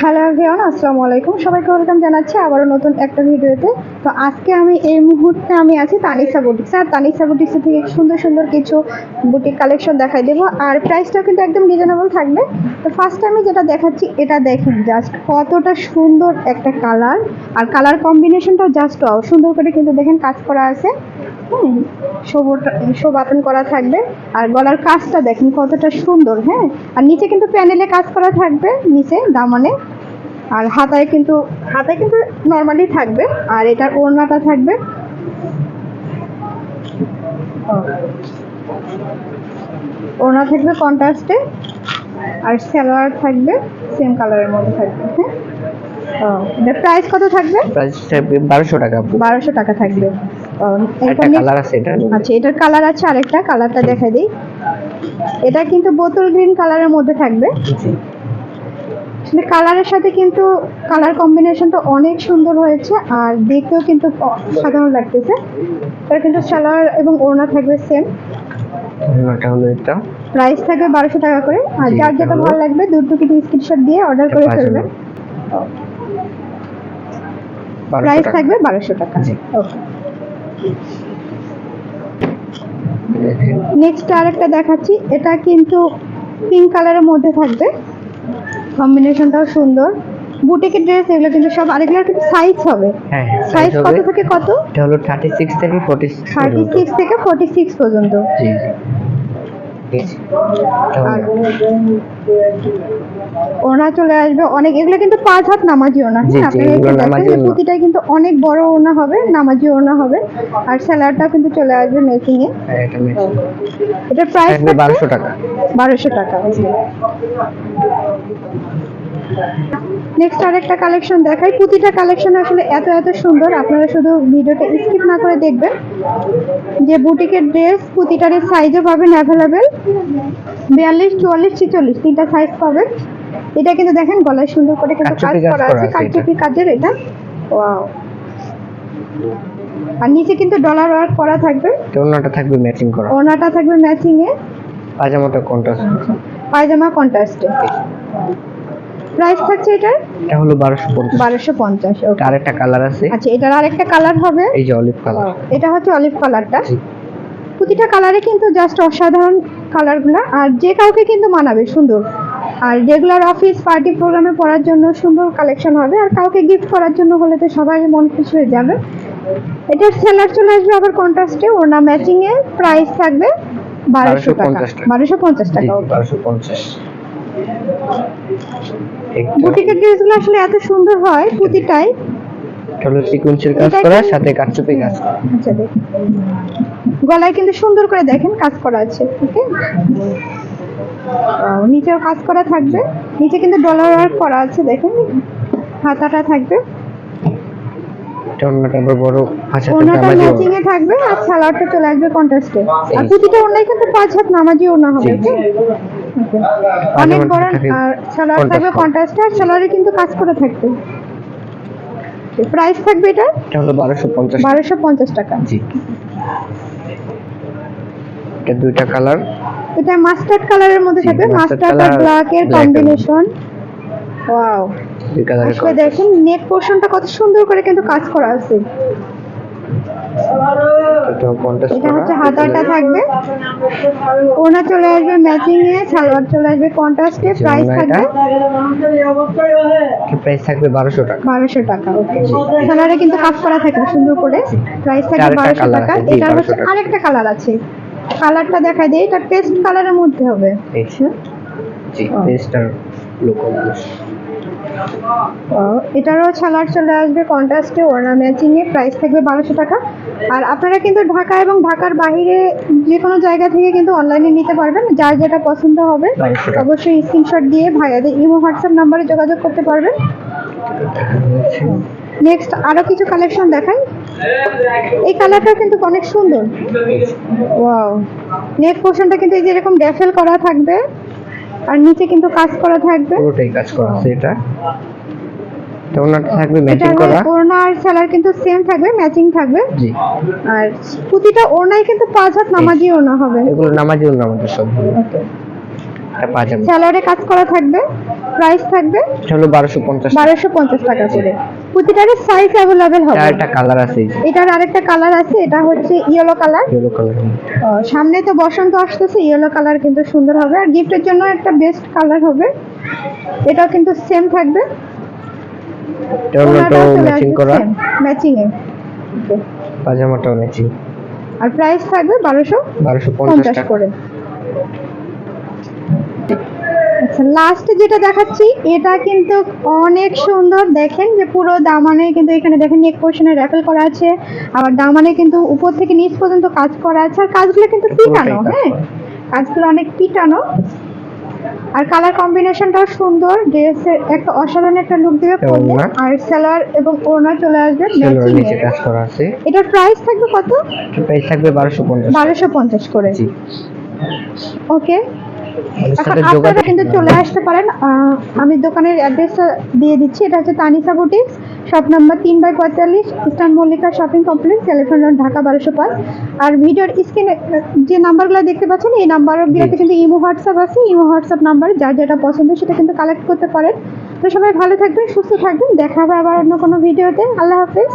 Hello everyone আসসালামু আলাইকুম। সবাইকে ওয়েলকাম জানাচ্ছি আবারও নতুন একটা ভিডিওতে। তো আজকে আমি এই মুহূর্তে আমি আছি তানিসা বুটিক্স। আর তানিসা বুটিক্স থেকে সুন্দর সুন্দর কিছু বুটিক কালেকশন দেখাই দেবো। আর প্রাইসটাও কিন্তু একদম রিজনেবল থাকবে। তো ফার্স্ট আমি যেটা দেখাচ্ছি, এটা দেখেন জাস্ট কতটা সুন্দর একটা কালার। আর কালার কম্বিনেশনটা জাস্ট সুন্দর করে কিন্তু দেখেন কাজ করা আছে। হুম শোভটা করা থাকবে। আর গলার কাজটা দেখেন কতটা সুন্দর হ্যাঁ? আর নিচে কিন্তু প্যানেলে কাজ করা থাকবে নিচে দামানে। আর হাতায় কিন্তু হাতায় কিন্তু নর্মালি থাকবে আর এটার ওড়নাটা থাকবে। ওড়না থাকবে কন্ট্রাস্টে আর সালোয়ার থাকবে সেম কালারের মধ্যে থাকবে হ্যাঁ? প্রাইস কত থাকবে? প্রাইস বারোশো টাকা। বারোশো টাকা থাকবে। একটা কালার আছে এটা? আচ্ছা এটার কালার আছে আরেকটা কালারটা দেখাই দিই। এটা কিন্তু বোতল গ্রিন কালারের মধ্যে থাকবে। আসলে কালারের সাথে কিন্তু কালার কম্বিনেশনটা অনেক সুন্দর হয়েছে আর দেখতেও কিন্তু সাধারণ লাগতেছে। এটা কিন্তু সালোয়ার এবং ওড়না থাকবে সেম প্রাইস থাকবে বারোশো টাকা করে আর যার যেটা ভালো লাগবে দূর থেকে স্ক্রিনশট দিয়ে অর্ডার করে পাঁচ ফেলবে। প্রাইস থাকবে বারোশো টাকা। ওকে। নেক্সট আরেকটা দেখাচ্ছি। এটা কিন্তু পিঙ্ক কালারের মধ্যে থাকবে। কম্বিনেশনটাও সুন্দর। বুটিকের ড্রেস এগুলো কিন্তু সব আরেকগুলোর কিন্তু সাইজ হবে। হ্যাঁ সাইজ সাইজ কত থেকে কত? এটা হলো থার্টি সিক্স থেকে ফোর্টি থার্টি সিক্স থেকে ফোর্টি সিক্স পর্যন্ত। জি জি। ওনা চলে আসবে অনেক এগুলো কিন্তু পাঁচ হাত নামাজি ওনা হ্যাঁ? আপনারা প্রতিটা কিন্তু অনেক বড় ওনা হবে নামাজি ওনা হবে আর স্যালাডটা কিন্তু চলে আসবে মেকিং এ হ্যাঁ, এটা প্রাইস বারোশো টাকা। বারোশো টাকা নেক্সট আরেকটা কালেকশন দেখাই। প্রতিটা কালেকশন আসলে এত এত সুন্দর আপনারা শুধু ভিডিওটা স্কিপ না করে দেখবেন। যে বুটিকের ড্রেস প্রতিটার সাইজও পাবেন অ্যাভেলেবেল বিয়াল্লিশ চুয়াল্লিশ ছিচল্লিশ তিনটা সাইজ পাবেন। এটা কিন্তু দেখেন গলায় সুন্দর করে কিন্তু কাজ করা আছে কারচুপি কাজের এটা। ওয়াও আর নিচে কিন্তু ডলার ওয়ার্ক করা থাকবে। অন্যটা থাকবে ম্যাচিং করা। ওনাটা থাকবে ম্যাচিং এ। পাজামাটা কন্ট্রাস্ট পায়জামা কন্ট্রাস্টে প্রাইস থাকছে এটার? এটা হলো বারোশো পঞ্চাশ। বারোশো পঞ্চাশ এটা আরেকটা কালার আছে। আচ্ছা এটার আরেকটা কালার হবে? এই যে অলিভ কালার এটা হচ্ছে অলিভ কালারটা। প্রতিটা কালারে কিন্তু জাস্ট অসাধারণ কালারগুলো আর যে কাউকে কিন্তু মানাবে সুন্দর। আর রেগুলার অফিস পার্টি প্রোগ্রামে পড়ার জন্য সুন্দর কালেকশন হবে আর কাউকে গিফট করার জন্য হলে তো সবাই মন খুশি হয়ে যাবে। এটার সেলার চলে আসবে আবার কন্ট্রাস্টে ওনা ম্যাচিং এ প্রাইস থাকবে বারোশো টাকা। 1250 টাকা। বারোশো পঞ্চাশ টাকা. বারোশো পঞ্চাশ। বুটিকের ড্রেসগুলো আসলে এত সুন্দর হয় প্রতিটাই হলো সিকুয়েন্সের কাজ করা সাথে কারচুপি কাজ করা। আচ্ছা দেখুন গলায় কিন্তু সুন্দর করে দেখেন কাজ করা আছে ওকে? নিচেও কাজ করা থাকবে। নিচে কিন্তু ডলার ওয়ার্ক করা আছে দেখেন। হাতাটা থাকবে। এটা বড় হাজার ওনাটা ম্যাচিং এ থাকবে আর সালোয়ারটা চলে আসবে কন্ট্রাস্টে আর প্রতিটা ওনাই কিন্তু পাঁচ হাত নামাজি ওনা হবে জি, জি। okay? Okay. অনেক বড় আর সালোয়ার থাকবে কন্ট্রাস্টে আর সালোয়ারে কিন্তু কাজ করা থাকবে। প্রাইস থাকবে এটা? হলো টাকা। জি। এটা দুইটা কালার এটা মাস্টার্ড কালারের মধ্যে থাকবে। মাস্টার্ড আর ব্ল্যাক এর কম্বিনেশন ওয়াও আসলে দেখেন নেক পোর্শনটা কত সুন্দর করে কিন্তু কাজ করা আছে। এটা হচ্ছে হাতাটা থাকবে। ওনা চলে আসবে ম্যাচিং এ সালোয়ার চলে আসবে কন্ট্রাস্টে প্রাইস থাকবে প্রাইস থাকবে বারোশো টাকা। বারোশো টাকা ওকে কালারে কিন্তু কাজ করা থাকবে সুন্দর করে। প্রাইস থাকবে আরেকটা বারোশো colour টাকা। এটা হচ্ছে। আরেকটা কালার আছে। কালারটা দেখা দেয় এটা পেস্ট কালারের মধ্যে হবে। জি এটারও ছালার চলে আসবে কন্ট্রাস্টে ওড়না ম্যাচিং এ প্রাইস থাকবে বারোশো টাকা। আর আপনারা কিন্তু ঢাকা এবং ঢাকার বাইরে যে কোনো জায়গা থেকে কিন্তু অনলাইনে নিতে পারবেন যার যেটা পছন্দ হবে 1200 টাকা। অবশ্যই স্ক্রিনশট দিয়ে ভাইয়াদের ইমো হোয়াটসঅ্যাপ নাম্বারে যোগাযোগ করতে পারবেন। নেক্সট আরও কিছু কালেকশন দেখাই। এই কালারটা কিন্তু অনেক সুন্দর। ওয়াও নেক পোর্শনটা কিন্তু এই যে এরকম ড্যাফেল করা থাকবে আর নিচে কিন্তু কাজ করা থাকবে। পুরোটাই কাজ করা আছে এটা। ওনাটা থাকবে ম্যাচিং করা। ওড়না আর সেলার কিন্তু সেম থাকবে ম্যাচিং থাকবে। জি। আর প্রতিটা ওড়নাই কিন্তু পাঁচ হাত নামাজি ওড়না হবে। এগুলো নামাজি ওনা আমাদের সব। একটা কাজ করা থাকবে প্রাইস থাকবে হলো বারোশো পঞ্চাশ বারোশো পঞ্চাশ টাকা করে। প্রতিটারই সাইজ অ্যাভেলেবেল হবে। চারটা কালার আছে। এটার আরেকটা কালার আছে এটা হচ্ছে ইয়েলো কালার ইয়েলো কালার সামনে তো বসন্ত আসতেছে ইয়েলো কালার কিন্তু সুন্দর হবে। আর গিফটের জন্য একটা বেস্ট কালার হবে। এটাও কিন্তু সেম থাকবে। এটা ম্যাচিং করা। ম্যাচিং এ। পাজামাটাও ম্যাচিং আর প্রাইস থাকবে বারোশো বারোশো পঞ্চাশ করে। লাস্টে যেটা দেখাচ্ছি এটা কিন্তু অনেক সুন্দর। দেখেন যে পুরো দামানে কিন্তু এখানে দেখেন নেক পোর্শনে র্যাফেল করা আছে আবার দামানে কিন্তু উপর থেকে নিচ পর্যন্ত কাজ করা আছে আর কাজগুলো কিন্তু পিটানো হ্যাঁ? কাজগুলো অনেক পিটানো। আর কালার কম্বিনেশনটাও সুন্দর ড্রেসের একটা অসাধারণ একটা লুক দিবে পরলে। আর সালোয়ার এবং ওড়না চলে আসবে ম্যাচিং নিচে কাজ করা আছে। এটার প্রাইস থাকবে কত? প্রাইস থাকবে বারোশো পঞ্চাশ। বারোশো পঞ্চাশ করে। জি। ওকে আপনারা কিন্তু চলে আসতে পারেন। আমি দোকানের অ্যাড্রেসটা দিয়ে দিচ্ছি। এটা হচ্ছে তানিসা বুটিক্স শপ নাম্বার তিন বাই পঁয়তাল্লিশ eastern Mallika shopping complex telephone road Dhaka বারোশো পাঁচ। আর ভিডিওর স্ক্রিনে যে নাম্বারগুলো দেখতে পাচ্ছেন এই নাম্বারগুলোতে কিন্তু ইমো হোয়াটসঅ্যাপ আছে। ইমো হোয়াটসঅ্যাপ নাম্বার যার যেটা পছন্দ সেটা কিন্তু কালেক্ট করতে পারেন। তো সবাই ভালো থাকবেন সুস্থ থাকবেন। দেখা হবে আবার অন্য কোনো ভিডিওতে। আল্লাহ হাফেজ।